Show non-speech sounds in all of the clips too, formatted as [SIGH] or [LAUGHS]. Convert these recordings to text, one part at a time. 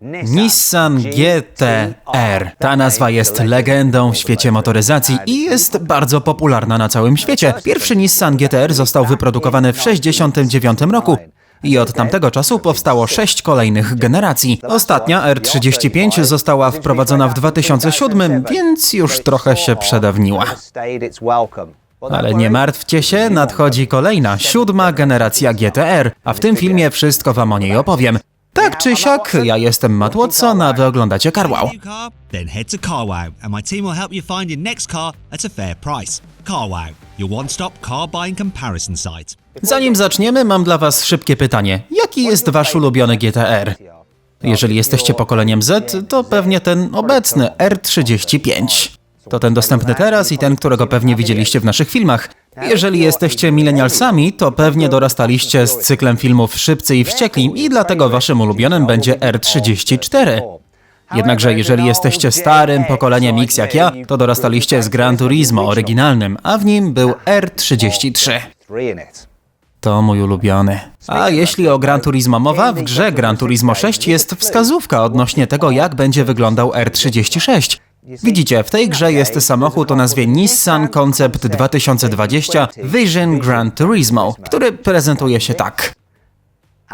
Nissan GT-R. Ta nazwa jest legendą w świecie motoryzacji i jest bardzo popularna na całym świecie. Pierwszy Nissan GT-R został wyprodukowany w 1969 roku. I od tamtego czasu powstało sześć kolejnych generacji. Ostatnia R35 została wprowadzona w 2007, więc już trochę się przedawniła. Ale nie martwcie się, nadchodzi kolejna, siódma generacja GTR, a w tym filmie wszystko wam o niej opowiem. Tak czy siak, ja jestem Matt Watson, a wy oglądacie CarWow. New car? Then head to CarWow and my team will help you find your next car at a fair price. CarWow, your one-stop car buying comparison site. Zanim zaczniemy, mam dla was szybkie pytanie. Jaki jest wasz ulubiony GTR? Jeżeli jesteście pokoleniem Z, to pewnie ten obecny R35. To ten dostępny teraz i ten, którego pewnie widzieliście w naszych filmach. Jeżeli jesteście milenialsami, to pewnie dorastaliście z cyklem filmów Szybcy i Wściekli i dlatego waszym ulubionym będzie R34. Jednakże jeżeli jesteście starym pokoleniem X jak ja, to dorastaliście z Gran Turismo oryginalnym, a w nim był R33. To mój ulubiony. A jeśli o Gran Turismo mowa, w grze Gran Turismo 6 jest wskazówka odnośnie tego, jak będzie wyglądał R36. Widzicie, w tej grze jest samochód o nazwie Nissan Concept 2020 Vision Gran Turismo, który prezentuje się tak.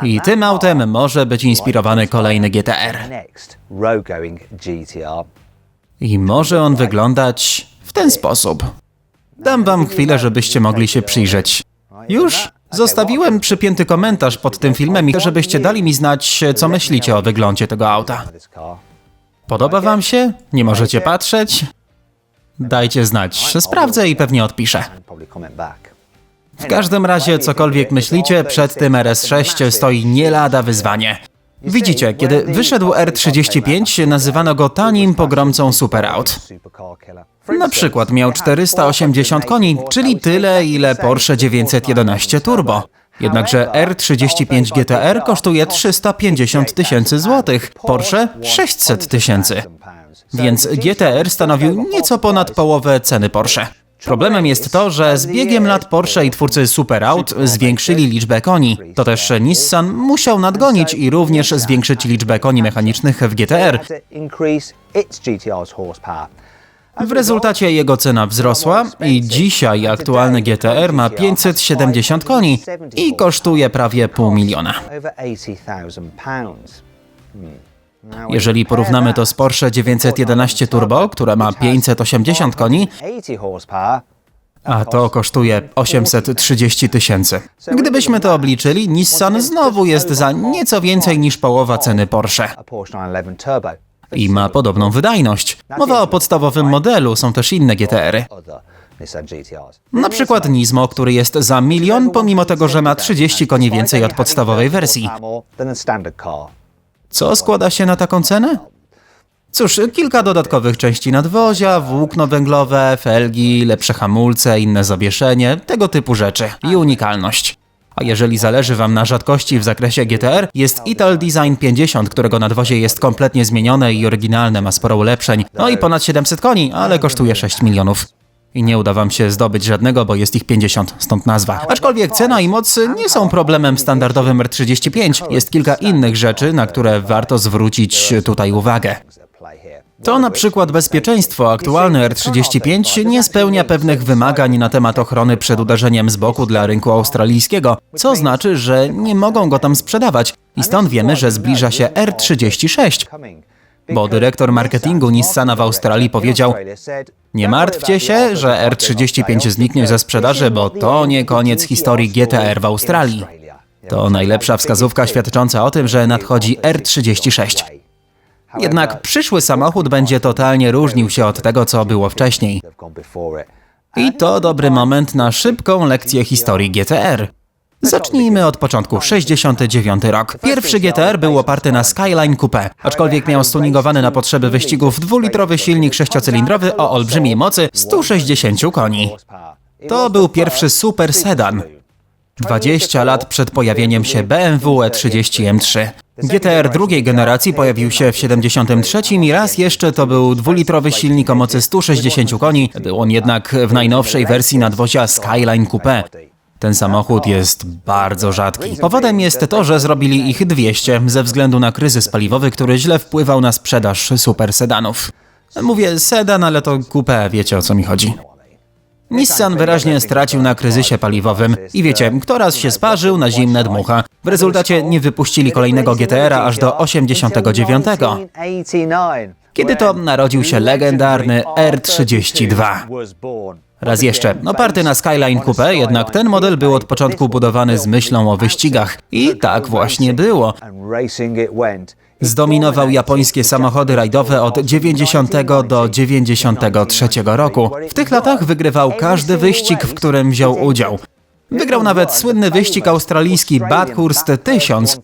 I tym autem może być inspirowany kolejny GTR. I może on wyglądać w ten sposób. Dam wam chwilę, żebyście mogli się przyjrzeć. Już? Zostawiłem przypięty komentarz pod tym filmem i żebyście dali mi znać, co myślicie o wyglądzie tego auta. Podoba wam się? Nie możecie patrzeć? Dajcie znać. Sprawdzę i pewnie odpiszę. W każdym razie, cokolwiek myślicie, przed tym RS6 stoi nie lada wyzwanie. Widzicie, kiedy wyszedł R35, nazywano go tanim pogromcą superaut. Na przykład miał 480 koni, czyli tyle, ile Porsche 911 Turbo. Jednakże R35 GTR kosztuje 350 tysięcy złotych, Porsche 600 tysięcy. Więc GTR stanowił nieco ponad połowę ceny Porsche. Problemem jest to, że z biegiem lat Porsche i twórcy Superaut zwiększyli liczbę koni. To też Nissan musiał nadgonić i również zwiększyć liczbę koni mechanicznych w GTR. W rezultacie jego cena wzrosła i dzisiaj aktualny GTR ma 570 koni i kosztuje prawie pół miliona. Jeżeli porównamy to z Porsche 911 Turbo, które ma 580 koni, a to kosztuje 830 tysięcy. Gdybyśmy to obliczyli, Nissan znowu jest za nieco więcej niż połowa ceny Porsche i ma podobną wydajność. Mowa o podstawowym modelu, są też inne GTR-y. Na przykład Nismo, który jest za milion, pomimo tego, że ma 30 koni więcej od podstawowej wersji. Co składa się na taką cenę? Cóż, kilka dodatkowych części nadwozia, włókno węglowe, felgi, lepsze hamulce, inne zawieszenie, tego typu rzeczy i unikalność. A jeżeli zależy Wam na rzadkości w zakresie GTR, jest Ital Design 50, którego nadwozie jest kompletnie zmienione i oryginalne, ma sporo ulepszeń. No i ponad 700 koni, ale kosztuje 6 milionów. I nie uda Wam się zdobyć żadnego, bo jest ich 50, stąd nazwa. Aczkolwiek cena i moc nie są problemem w standardowym R35. Jest kilka innych rzeczy, na które warto zwrócić tutaj uwagę. To na przykład bezpieczeństwo. Aktualny R35 nie spełnia pewnych wymagań na temat ochrony przed uderzeniem z boku dla rynku australijskiego, co znaczy, że nie mogą go tam sprzedawać. I stąd wiemy, że zbliża się R36. Bo dyrektor marketingu Nissana w Australii powiedział: Nie martwcie się, że R35 zniknie ze sprzedaży, bo to nie koniec historii GTR w Australii. To najlepsza wskazówka świadcząca o tym, że nadchodzi R36. Jednak przyszły samochód będzie totalnie różnił się od tego, co było wcześniej. I to dobry moment na szybką lekcję historii GTR. Zacznijmy od początku, 69 rok. Pierwszy GTR był oparty na Skyline Coupe, aczkolwiek miał stuningowany na potrzeby wyścigów dwulitrowy silnik sześciocylindrowy o olbrzymiej mocy 160 koni. To był pierwszy super sedan. 20 lat przed pojawieniem się BMW E30 M3. GTR drugiej generacji pojawił się w 73 i raz jeszcze to był dwulitrowy silnik o mocy 160 koni. Był on jednak w najnowszej wersji nadwozia Skyline Coupe. Ten samochód jest bardzo rzadki. Powodem jest to, że zrobili ich 200 ze względu na kryzys paliwowy, który źle wpływał na sprzedaż super sedanów. Mówię sedan, ale to coupé, wiecie o co mi chodzi. Nissan wyraźnie stracił na kryzysie paliwowym i wiecie, kto raz się sparzył, na zimne dmucha. W rezultacie nie wypuścili kolejnego GTR-a aż do 89, kiedy to narodził się legendarny R32. Raz jeszcze, oparty na Skyline Coupe, jednak ten model był od początku budowany z myślą o wyścigach. I tak właśnie było. Zdominował japońskie samochody rajdowe od 90 do 93 roku. W tych latach wygrywał każdy wyścig, w którym wziął udział. Wygrał nawet słynny wyścig australijski Bathurst 1000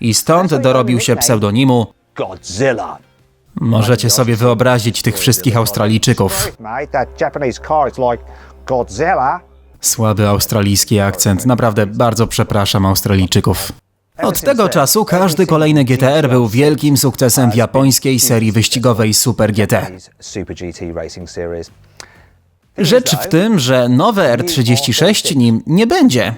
i stąd dorobił się pseudonimu. Godzilla. Możecie sobie wyobrazić tych wszystkich Australijczyków. Słaby australijski akcent. Naprawdę bardzo przepraszam Australijczyków. Od tego czasu każdy kolejny GTR był wielkim sukcesem w japońskiej serii wyścigowej Super GT. Rzecz w tym, że nowe R36 nim nie będzie.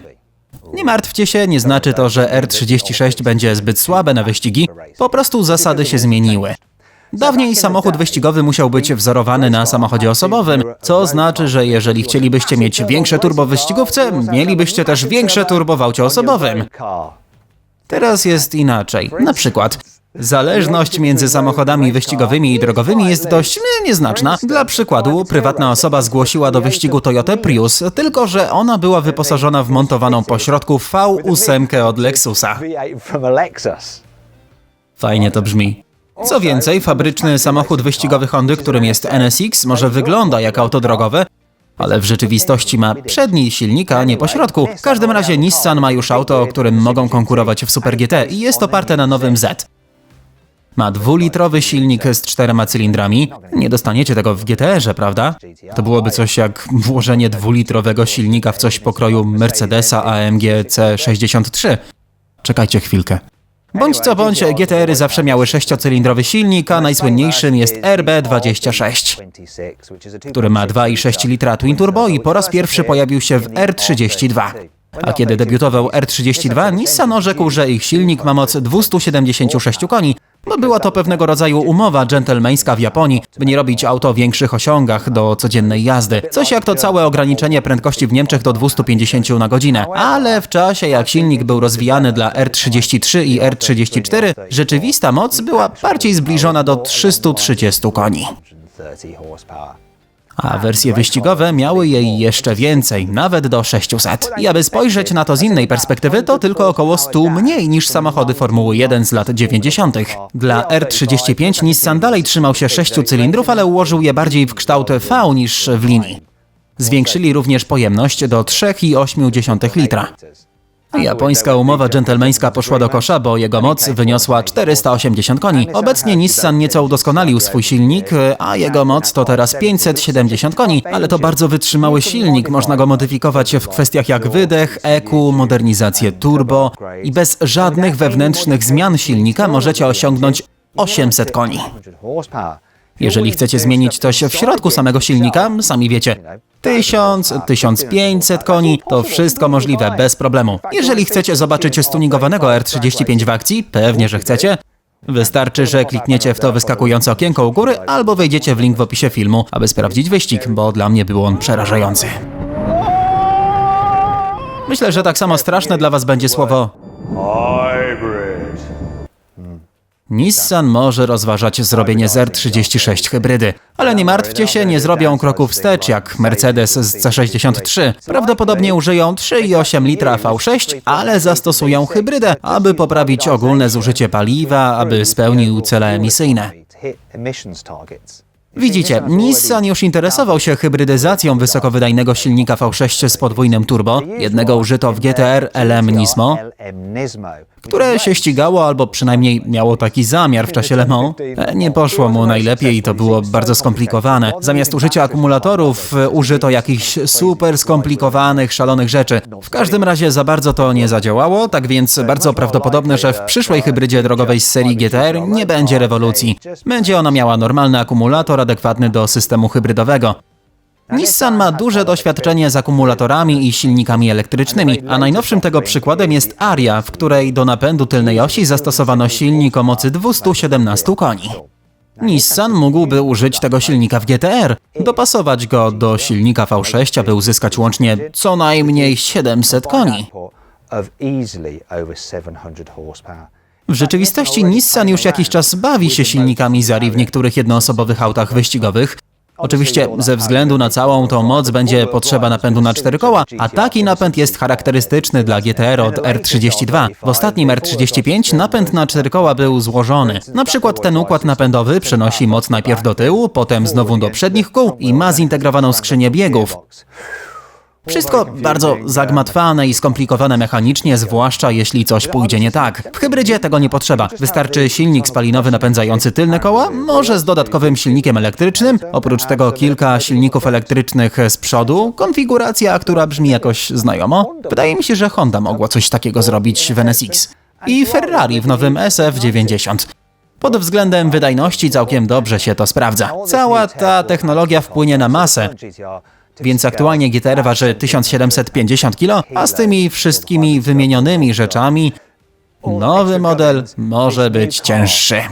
Nie martwcie się, nie znaczy to, że R36 będzie zbyt słabe na wyścigi, po prostu zasady się zmieniły. Dawniej samochód wyścigowy musiał być wzorowany na samochodzie osobowym, co znaczy, że jeżeli chcielibyście mieć większe turbo w wyścigówce, mielibyście też większe turbo w aucie osobowym. Teraz jest inaczej. Na przykład, zależność między samochodami wyścigowymi i drogowymi jest dość nieznaczna. Dla przykładu, prywatna osoba zgłosiła do wyścigu Toyota Prius, tylko że ona była wyposażona w montowaną pośrodku V8 od Lexusa. V8 from a Lexus. Fajnie to brzmi. Co więcej, fabryczny samochód wyścigowy Hondy, którym jest NSX, może wygląda jak auto drogowe, ale w rzeczywistości ma przedni silnik, a nie pośrodku. W każdym razie Nissan ma już auto, którym mogą konkurować w Super GT i jest oparte na nowym Z. Ma dwulitrowy silnik z czterema cylindrami. Nie dostaniecie tego w GTR-ze, prawda? To byłoby coś jak włożenie dwulitrowego silnika w coś pokroju Mercedesa AMG C63. Czekajcie chwilkę. Bądź co bądź, GTR-y zawsze miały sześciocylindrowy silnik, a najsłynniejszym jest RB26 26, which is a który ma 2,6 litra twin turbo i po raz pierwszy pojawił się w R32. A kiedy debiutował R32, Nissan orzekł, że ich silnik ma moc 276 koni, była to pewnego rodzaju umowa dżentelmeńska w Japonii, by nie robić auto większych osiągach do codziennej jazdy. Coś jak to całe ograniczenie prędkości w Niemczech do 250 na godzinę. Ale w czasie jak silnik był rozwijany dla R33 i R34, rzeczywista moc była bardziej zbliżona do 330 koni. 130 horsepower. A wersje wyścigowe miały jej jeszcze więcej, nawet do 600. I aby spojrzeć na to z innej perspektywy, to tylko około 100 mniej niż samochody Formuły 1 z lat 90. Dla R35 Nissan dalej trzymał się 6 cylindrów, ale ułożył je bardziej w kształt V niż w linii. Zwiększyli również pojemność do 3,8 litra. Japońska umowa dżentelmeńska poszła do kosza, bo jego moc wyniosła 480 koni. Obecnie Nissan nieco udoskonalił swój silnik, a jego moc to teraz 570 koni, ale to bardzo wytrzymały silnik, można go modyfikować w kwestiach jak wydech, EQ, modernizację turbo i bez żadnych wewnętrznych zmian silnika możecie osiągnąć 800 koni. 100 horsepower. Jeżeli chcecie zmienić coś w środku samego silnika, sami wiecie, 1000, 1500 koni, to wszystko możliwe bez problemu. Jeżeli chcecie zobaczyć stuningowanego R35 w akcji, pewnie, że chcecie, Wystarczy, że klikniecie w to wyskakujące okienko u góry albo wejdziecie w link w opisie filmu, aby sprawdzić wyścig, bo dla mnie był on przerażający. Myślę, że tak samo straszne dla Was będzie słowo. Nissan może rozważać zrobienie z R36 hybrydy, ale nie martwcie się, nie zrobią kroku wstecz jak Mercedes z C63. Prawdopodobnie użyją 3,8 litra V6, ale zastosują hybrydę, aby poprawić ogólne zużycie paliwa, aby spełnił cele emisyjne. Widzicie, Nissan już interesował się hybrydyzacją wysokowydajnego silnika V6 z podwójnym turbo. Jednego użyto w GTR LM Nismo, które się ścigało albo przynajmniej miało taki zamiar w [LAUGHS] czasie Le Mans. Nie poszło mu najlepiej i to było bardzo skomplikowane. Zamiast użycia akumulatorów użyto jakichś super skomplikowanych, szalonych rzeczy. W każdym razie za bardzo to nie zadziałało, tak więc bardzo prawdopodobne, że w przyszłej hybrydzie drogowej z serii GTR nie będzie rewolucji. Będzie ona miała normalny akumulator adekwatny do systemu hybrydowego. Nissan ma duże doświadczenie z akumulatorami i silnikami elektrycznymi, a najnowszym tego przykładem jest Aria, w której do napędu tylnej osi zastosowano silnik o mocy 217 koni. Nissan mógłby użyć tego silnika w GTR, dopasować go do silnika V6, aby uzyskać łącznie co najmniej 700 koni. Of easily over 700 horsepower. W rzeczywistości Nissan już jakiś czas bawi się silnikami Zari w niektórych jednoosobowych autach wyścigowych. Oczywiście ze względu na całą tą moc będzie potrzeba napędu na cztery koła, a taki napęd jest charakterystyczny dla GTR od R32. W ostatnim R35 napęd na cztery koła był złożony. Na przykład ten układ napędowy przenosi moc najpierw do tyłu, potem znowu do przednich kół i ma zintegrowaną skrzynię biegów. Wszystko bardzo zagmatwane i skomplikowane mechanicznie, zwłaszcza jeśli coś pójdzie nie tak. W hybrydzie tego nie potrzeba. Wystarczy silnik spalinowy napędzający tylne koła, może z dodatkowym silnikiem elektrycznym, oprócz tego kilka silników elektrycznych z przodu, konfiguracja, która brzmi jakoś znajomo. Wydaje mi się, że Honda mogła coś takiego zrobić w NSX. I Ferrari w nowym SF90. Pod względem wydajności całkiem dobrze się to sprawdza. Cała ta technologia wpłynie na masę, więc aktualnie GTR waży 1750 kg, a z tymi wszystkimi wymienionymi rzeczami nowy model może być cięższy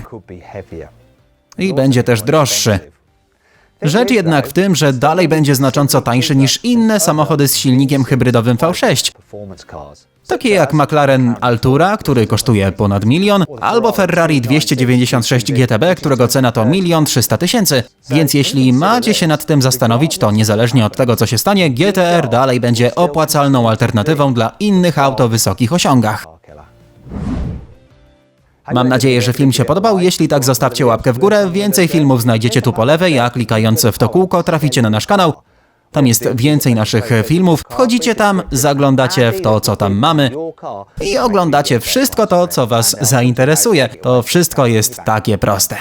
i będzie też droższy. Rzecz jednak w tym, że dalej będzie znacząco tańszy niż inne samochody z silnikiem hybrydowym V6, takie jak McLaren Altura, który kosztuje ponad milion, albo Ferrari 296 GTB, którego cena to milion 300 tysięcy. Więc jeśli macie się nad tym zastanowić, to niezależnie od tego, co się stanie, GTR dalej będzie opłacalną alternatywą dla innych aut o wysokich osiągach. Mam nadzieję, że film się podobał. Jeśli tak, zostawcie łapkę w górę. Więcej filmów znajdziecie tu po lewej, a klikając w to kółko traficie na nasz kanał. Tam jest więcej naszych filmów. Wchodzicie tam, zaglądacie w to, co tam mamy i oglądacie wszystko to, co Was zainteresuje. To wszystko jest takie proste.